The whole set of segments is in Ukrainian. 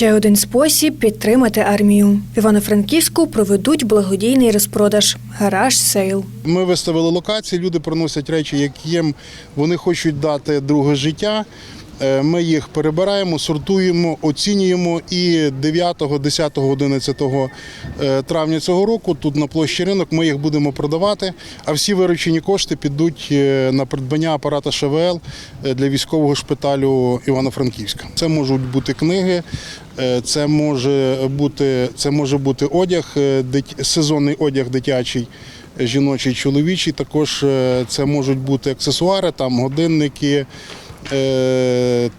Ще один спосіб підтримати армію. В Івано-Франківську проведуть благодійний розпродаж гараж сейл. Ми виставили локації, люди приносять речі, які їм вони хочуть дати друге життя. Е, Ми їх перебираємо, сортуємо, оцінюємо. І 9, 10, 11 е, травня цього року тут на площі ринок ми їх будемо продавати. А всі виручені кошти підуть е, на придбання апарата ШВЛ е, для військового шпиталю Івано-Франківська. Це можуть бути книги, це може бути, це може бути одяг, сезонний одяг дитячий жіночий, чоловічий. Також це можуть бути аксесуари, там годинники,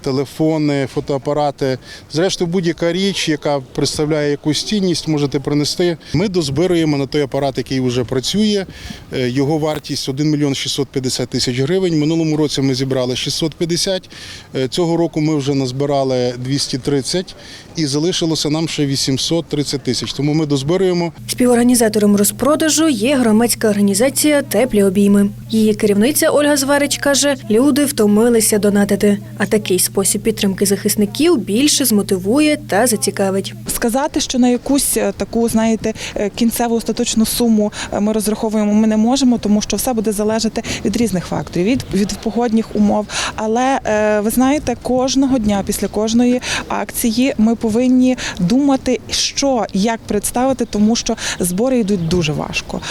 телефони, фотоапарати. Зрештою, будь-яка річ, яка представляє якусь цінність, можете принести. Ми дозбируємо на той апарат, який вже працює. Е, Його вартість 1 мільйон 650 тисяч гривень. Минулому році ми зібрали 650. Е, Цього року ми вже назбирали 230 і залишилося нам ще 830 тисяч. Тому ми дозбируємо. Співорганізатором розпродажу є громадська організація Теплі обійми. Її керівниця Ольга Зварич каже: люди втомилися донатити. А такий спосіб підтримки захисників більше змотивує та зацікавить. Сказати, що на якусь е, таку, знаєте, е, кінцеву остаточну суму е, ми розраховуємо, ми не можемо, тому що все буде залежати від різних факторів, від, від погодних умов. Але ви знаєте, кожного дня після кожної акції ми повинні думати, що як представити, тому що збори йдуть дуже важко.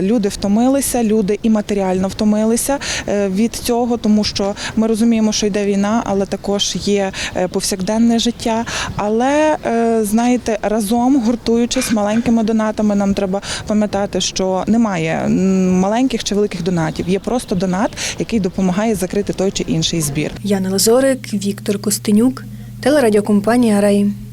Люди втомилися, люди і матеріально втомилися від цього, тому що ми розуміємо, що йде війна, але також є е, повсякденне життя. Але е, знаєте, разом гуртуючись маленькими донатами, нам треба пам'ятати, що немає маленьких чи великих донатів. Є просто донат, який допомагає закрити той чи інший збір. Яна Лазорик, Віктор Костенюк, телерадіокомпанія Раї.